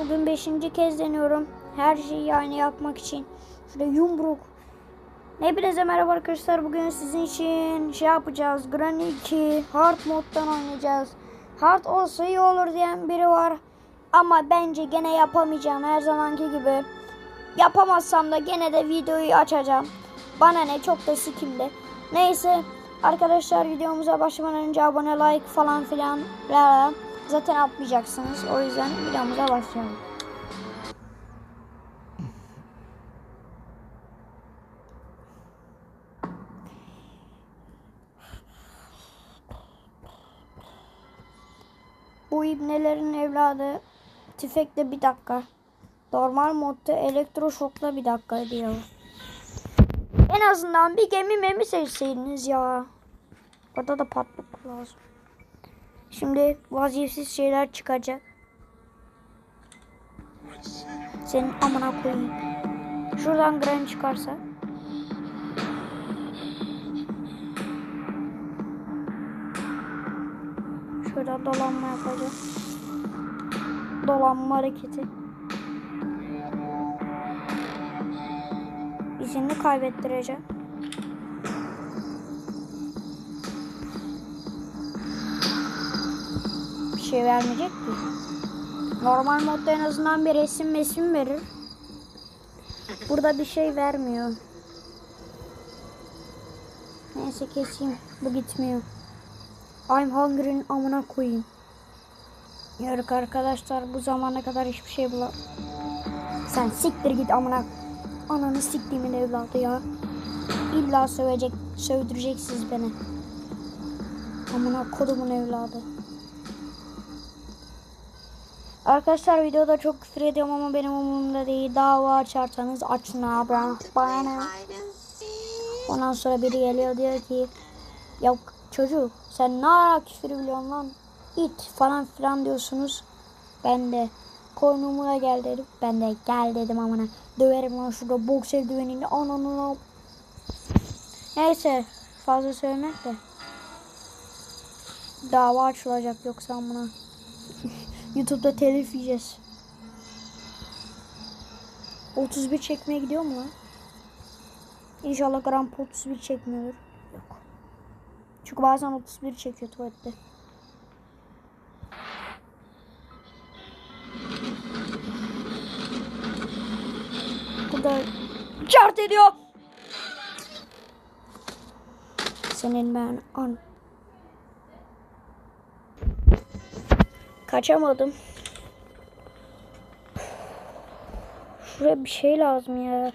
Bugün beşinci kez deniyorum. Her şeyi yani yapmak için. Şurada yumruk. Hepinize merhaba arkadaşlar. Bugün sizin için şey yapacağız. Granny 2 Hard moddan oynayacağız. Hard olsa iyi olur diyen biri var. Ama bence gene yapamayacağım her zamanki gibi. Yapamazsam da gene de videoyu açacağım. Bana ne çok da sikimde. Neyse arkadaşlar videomuza başlamadan önce abone like falan filan la- zaten atmayacaksınız. O yüzden videomuza başlayalım. Bu ibnelerin evladı tüfekle bir dakika. Normal modda elektroşokla bir dakika diyor. En azından bir gemi memi seçseydiniz ya. Orada da patlık lazım. Şimdi vaziyetsiz şeyler çıkacak. Senin amına koyayım. Şuradan Granny çıkarsa. Şöyle dolanma yapacağım. Dolanma hareketi. İzini kaybettireceğim. Şey vermeyecek ki. Normal modda en azından bir resim resim verir. Burada bir şey vermiyor. Neyse keseyim. Bu gitmiyor. I'm hungry'nin amına koyayım. Yok arkadaşlar bu zamana kadar hiçbir şey bulam. Sen siktir git amına. Ananı siktiğimin evladı ya. İlla sövecek, sövdüreceksiniz beni. Amına kodumun evladı. Arkadaşlar videoda çok küfür ediyorum ama benim umurumda değil. Dava açarsanız açın abi. Bana? Ondan sonra biri geliyor diyor ki ya çocuk sen ne ara küfür biliyorsun lan? İt falan filan diyorsunuz. Ben de koynuma gel dedim. Ben de gel dedim amına. Döverim lan şurada boks eldivenini ananı. Neyse fazla söylemek de. Dava açılacak yoksa amına. YouTube'da telif yiyeceğiz. 31 çekmeye gidiyor mu lan? İnşallah gram 31 çekmiyordur. Yok. Çünkü bazen 31 çekiyor tuvalette. Burada cart ediyor. Senin ben an. Kaçamadım. Şuraya bir şey lazım ya.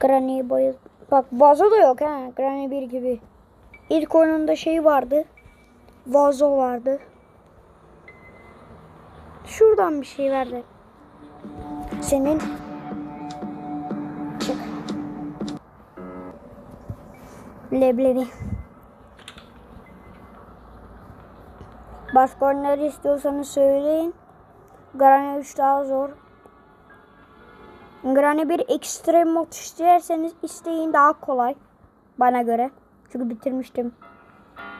Granny bayıl. Bak vazo da yok ha. Granny 1 gibi. İlk oyununda şey vardı. Vazo vardı. Şuradan bir şey verdi. Senin çık. Leblebi. Başka oyunları istiyorsanız söyleyin. Granny 3 daha zor. Granny bir ekstrem mod isterseniz isteyin daha kolay. Bana göre. Çünkü bitirmiştim.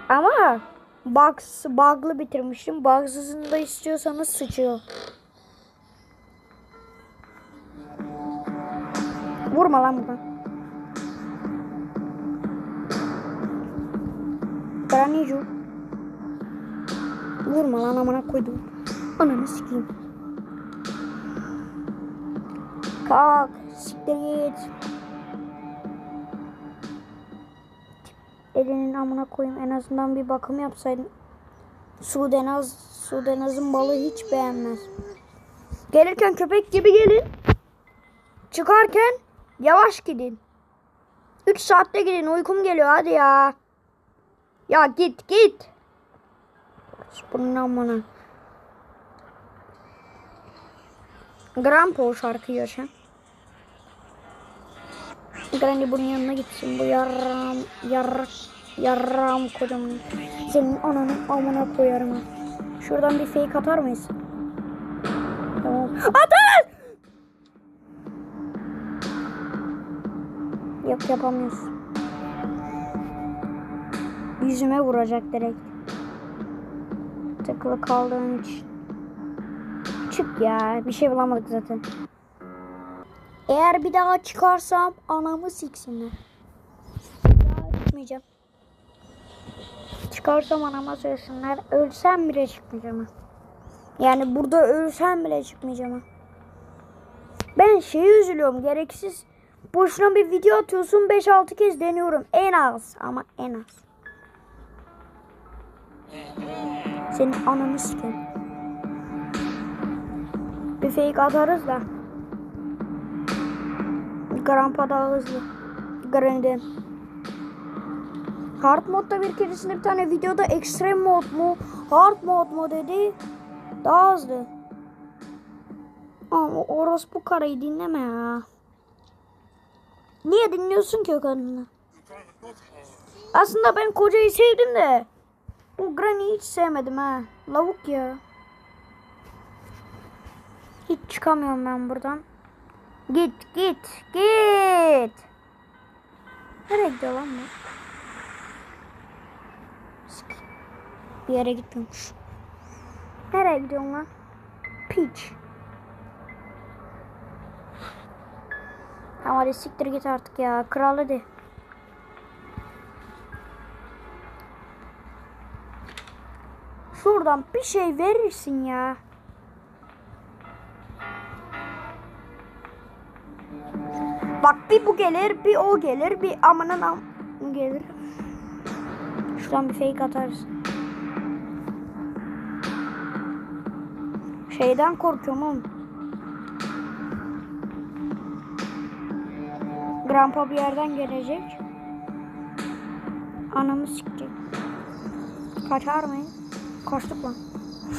Ama bugs, bug'lı bitirmiştim. Bugs'ını da istiyorsanız sıçıyor. Vurma lan buradan. Granny'cu. Vurma lan amına koydum. Ananı sikeyim. Kalk. Siktir git. Elinin amına koyayım. En azından bir bakım yapsaydın. Sudenaz, Sudenaz'ın balığı hiç beğenmez. Gelirken köpek gibi gelin. Çıkarken yavaş gidin. 3 saatte gidin. Uykum geliyor hadi ya. Ya git git. Bunun amına. Grandpa o şarkıyı açan. Granny bunun yanına gitsin. Bu yarram, yar, yarram kocaman. Senin ananı amına koyarım. Şuradan bir fake atar mıyız? Tamam. Atın! Yok yapamıyoruz. Yüzüme vuracak direkt. Takılı kaldığım için. Çık ya. Bir şey bulamadık zaten. Eğer bir daha çıkarsam anamı siksinler. Daha çıkmayacağım. Çıkarsam anama söylesinler. Ölsem bile çıkmayacağım. Yani burada ölsem bile çıkmayacağım. Ben şeye üzülüyorum. Gereksiz boşuna bir video atıyorsun 5-6 kez deniyorum. En az ama en az. Senin ananı sikerim. Bir fake da. Grampa daha hızlı. Granny'den. Hard modda bir keresinde bir tane videoda extreme mod mu, hard mod mu dedi. Daha hızlı. Ama orospu karayı dinleme ya. Niye dinliyorsun ki o kadını? Aslında ben kocayı sevdim de. Bu Granny'i hiç sevmedim ha. Lavuk ya. Hiç çıkamıyorum ben buradan. Git git git. Nereye gidiyor lan bu? Bir yere gitmiyormuş. Nereye gidiyorsun lan? Piç. Tamam hadi siktir git artık ya. Kral hadi. Şuradan bir şey verirsin ya. Bak bir bu gelir, bir o gelir, bir amanın am gelir. Şuradan bir fake atarız. Şeyden korkuyorum oğlum. Grandpa bir yerden gelecek. Anamı sikecek. Kaçar mıyız? Kaçtık lan.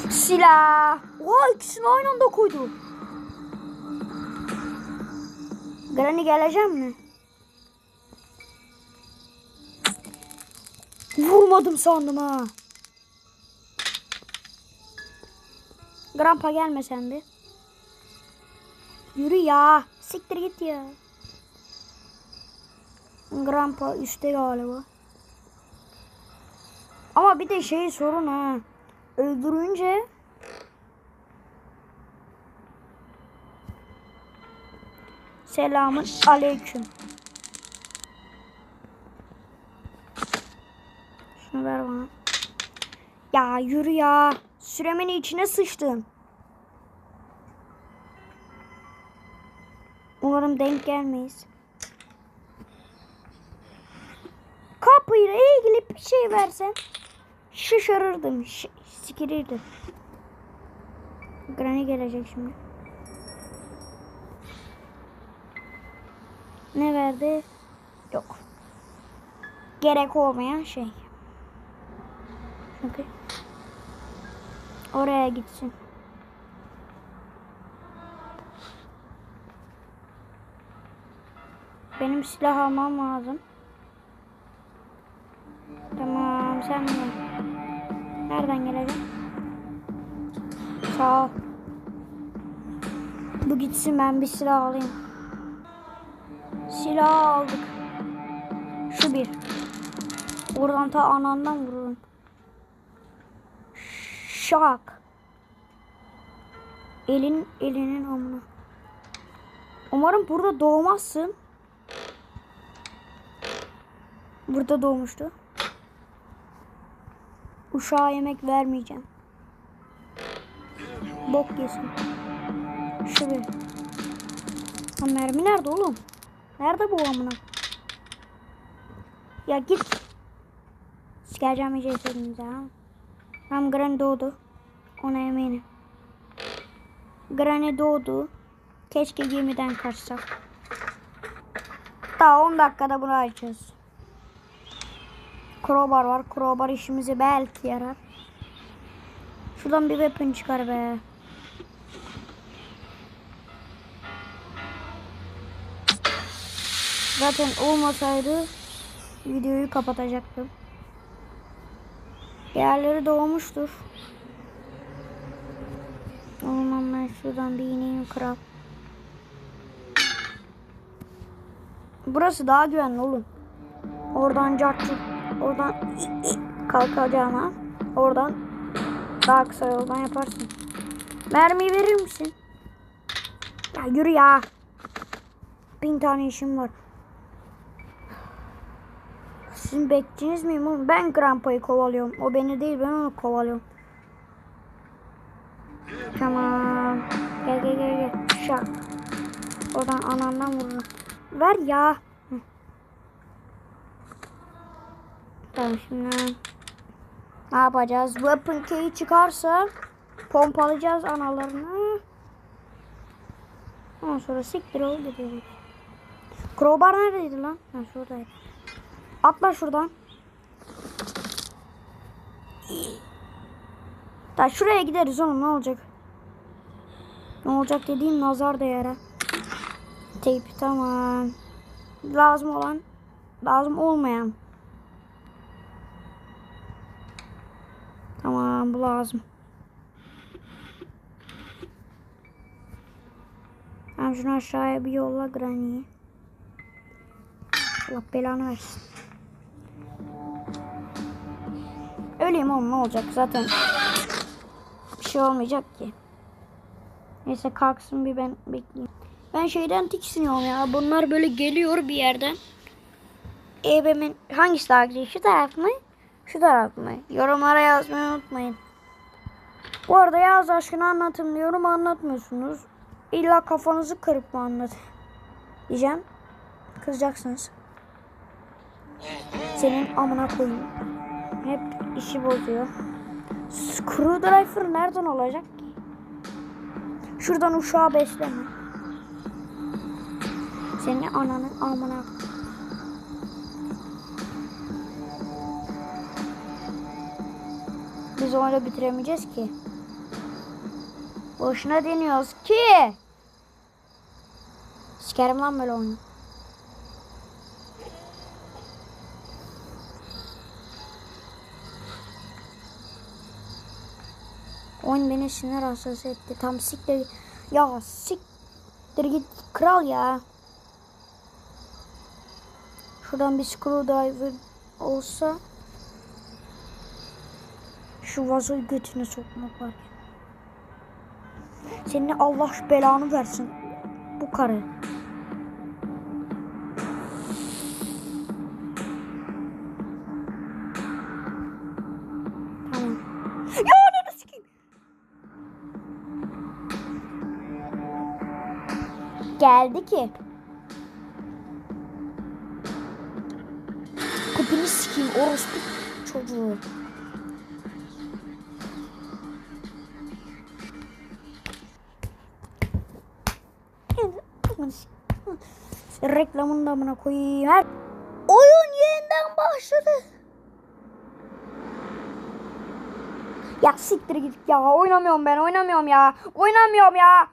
Silah. Oha ikisini aynı anda koydu. Granny gelecek mi? Vurmadım sandım ha. Grandpa gelme sen bir. Yürü ya. Siktir git ya. Grandpa üstte galiba. Ama bir de şey sorun ha. Öldürünce Selamun aleyküm. Şunu ver bana. Ya yürü ya. Süremin içine sıçtın. Umarım denk gelmeyiz. Kapıyla ilgili bir şey versen şaşırırdım. Ş sikirirdim. Granny gelecek şimdi. Ne verdi? Yok. Gerek olmayan şey. Çünkü oraya gitsin. Benim silah almam lazım. Tamam sen de. Nereden geleceksin? Sağ ol. Bu gitsin ben bir silah alayım. Silah aldık. Şu bir. Oradan ta anandan vururum. Şak. Elin elinin amına. Umarım burada doğmazsın. Burada doğmuştu. Uşağa yemek vermeyeceğim. Bok yesin. Bir. Ha, mermi nerede oğlum? Nerede bu amına? Ya git. Sikereceğim iyice cesedinize ha. Tam Granny doğdu. Ona eminim. Granny doğdu. Keşke gemiden kaçsak. Daha 10 dakikada bunu açacağız. Crowbar var. Crowbar işimizi belki yarar. Şuradan bir weapon çıkar be. Zaten olmasaydı videoyu kapatacaktım. Diğerleri doğmuştur. O zaman ben şuradan bir ineyim kral. Burası daha güvenli oğlum. Oradan cartçuk. Oradan kalkacağına. Oradan daha kısa yoldan yaparsın. Mermi verir misin? Ya yürü ya. Bin tane işim var. Sizin bekçiniz miyim oğlum? Ben Grandpa'yı kovalıyorum. O beni değil ben onu kovalıyorum. Tamam. Gel gel gel gel. Şak. Oradan anamdan vururum. Ver ya. Tamam şimdi. Ne yapacağız? Weapon key çıkarsa pompalayacağız analarını. Ondan sonra siktir ol dedi. Crowbar neredeydi lan? Ha şuradaydı. Atla şuradan. Da şuraya gideriz oğlum ne olacak? Ne olacak dediğim nazar değere. Teyp tamam. Lazım olan, lazım olmayan. Tamam bu lazım. Tamam şunu aşağıya bir yolla Granny'yi. Allah belanı versin. Öleyim oğlum ne olacak zaten. Bir şey olmayacak ki. Neyse kalksın bir ben bekleyeyim. Ben şeyden tiksiniyorum ya. Bunlar böyle geliyor bir yerden. EB'min hangisi daha güzel? Şu taraf mı? Şu taraf mı? Yorumlara yazmayı unutmayın. Bu arada yaz aşkını anlatın diyorum anlatmıyorsunuz. İlla kafanızı kırıp mı anlat? Diyeceğim. Kızacaksınız. Senin amına koyayım. Hep işi bozuyor. Screwdriver nereden olacak ki? Şuradan uşağı besleme. Senin ananın amına. Biz bitiremeyeceğiz ki. Boşuna deniyoruz ki. Sikerim lan böyle oyunu. Oyun beni sinir hastası etti. Tam siktir. Ya siktir git kral ya. Şuradan bir screwdriver olsa şu vazoyu götüne sokmak var. Senin Allah belanı versin. Bu karı. Tamam. Ya ananı sikeyim. Geldi ki. Kapını sikeyim orospu çocuğu. Reklamını da amına koyayım. Her... Oyun yeniden başladı. Ya siktir git ya. Oynamıyorum ben. Oynamıyorum ya. Oynamıyorum ya.